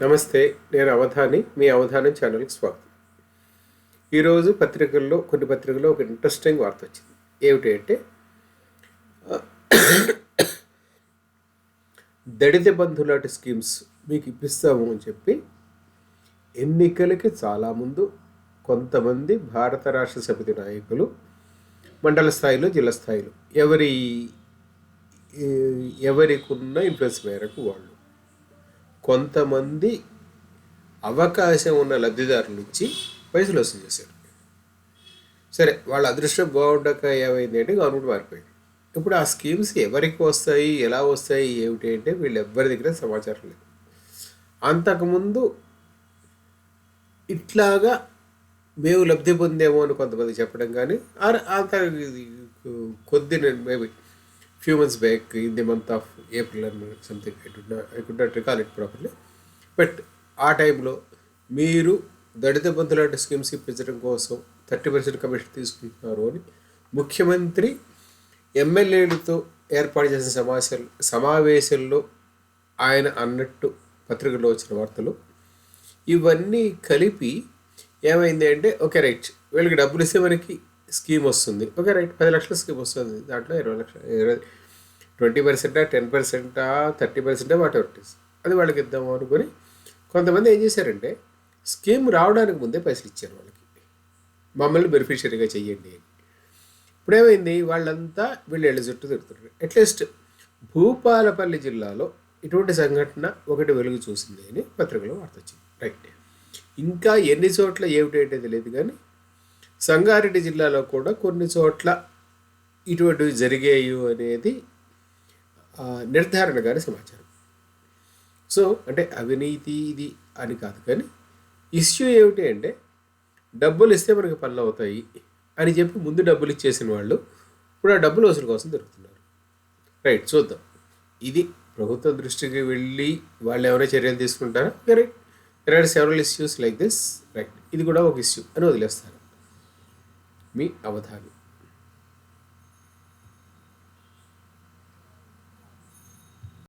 నమస్తే నేను అవధాని మీ అవధానం ఛానల్కి స్వాగతం. ఈరోజు పత్రికల్లో కొన్ని పత్రికల్లో ఒక ఇంట్రెస్టింగ్ వార్త వచ్చింది. ఏమిటి అంటే దళిత బంధు లాంటి స్కీమ్స్ మీకు ఇప్పిస్తాము అని చెప్పి ఎన్నికలకి చాలా ముందు కొంతమంది భారత రాష్ట్ర సమితి నాయకులు మండల స్థాయిలో జిల్లా స్థాయిలో ఎవరి ఎవరికి ఉన్న ఇన్ఫ్లుయెన్స్ మేరకు వాళ్ళు కొంతమంది అవకాశం ఉన్న లబ్ధిదారుల నుంచి పైసలు వసూలు చేశారు సరే వాళ్ళ అదృష్టం బాగుండక ఏమైంది అంటే గవర్నమెంట్ మారిపోయింది ఇప్పుడు ఆ స్కీమ్స్ ఎవరికి వస్తాయి ఎలా వస్తాయి ఏమిటి అంటే వీళ్ళు ఎవ్వరి దగ్గర సమాచారం లేదు అంతకుముందు ఇట్లాగా మేము లబ్ధి పొందేమో అని కొంతమంది చెప్పడం కానీ ఆర్ అంత కొద్ది maybe few months back in the month of April అని something I did I could not recall it properly but ఆ టైంలో మీరు దళిత బంధు లాంటి స్కీమ్స్ ఇప్పించడం కోసం థర్టీ పర్సెంట్ కమిషన్ తీసుకుంటున్నారు అని ముఖ్యమంత్రి ఎమ్మెల్యేలతో ఏర్పాటు చేసిన సమావేశ సమావేశంలో ఆయన అన్నట్టు పత్రికలో వచ్చిన వార్తలు ఇవన్నీ కలిపి ఏమైంది అంటే ఓకే రైట్ వీళ్ళకి డబ్బులు ఇస్తే మనకి స్కీమ్ వస్తుంది. Okay right. పది లక్షల స్కీమ్ వస్తుంది. దాంట్లో ఇరవై లక్షల ఇరవై ట్వంటీ పర్సెంటా టెన్ పర్సెంటా థర్టీ పర్సెంటా వాట్ ఎవర్ ఇస్ అది వాళ్ళకి ఇద్దాము అనుకొని కొంతమంది ఏం చేశారంటే స్కీమ్ రావడానికి ముందే పైసలు ఇచ్చారు వాళ్ళకి. మమ్మల్ని బెనిఫిషియరీగా చెయ్యండి అని. ఇప్పుడేమైంది వాళ్ళంతా వీళ్ళు ఎళ్ళ చుట్టూ తిరుగుతున్నారు. అట్లీస్ట్ భూపాలపల్లి జిల్లాలో ఇటువంటి సంఘటన ఒకటి వెలుగు చూసింది అని పత్రికలో వార్త వచ్చింది. రైట్ ఇంకా ఎన్ని చోట్ల ఏమిటంటే తెలియదు కానీ సంగారెడ్డి జిల్లాలో కూడా కొన్ని చోట్ల ఇటువంటివి జరిగాయి అనేది నిర్ధారణగానే సమాచారం. సో అంటే అవినీతి ఇది అని కాదు కానీ ఇష్యూ ఏమిటి అంటే డబ్బులు ఇస్తే మనకి పనులు అవుతాయి అని చెప్పి ముందు డబ్బులు ఇచ్చేసిన వాళ్ళు ఇప్పుడు ఆ డబ్బులు వసూలు కోసం తిరుగుతున్నారు రైట్ చూద్దాం. ఇది ప్రభుత్వ దృష్టికి వెళ్ళి వాళ్ళు ఎవరైనా చర్యలు తీసుకుంటారా? Right there are several issues like this right ఇది కూడా ఒక ఇష్యూ అని వదిలేస్తారు. మీ అవధానం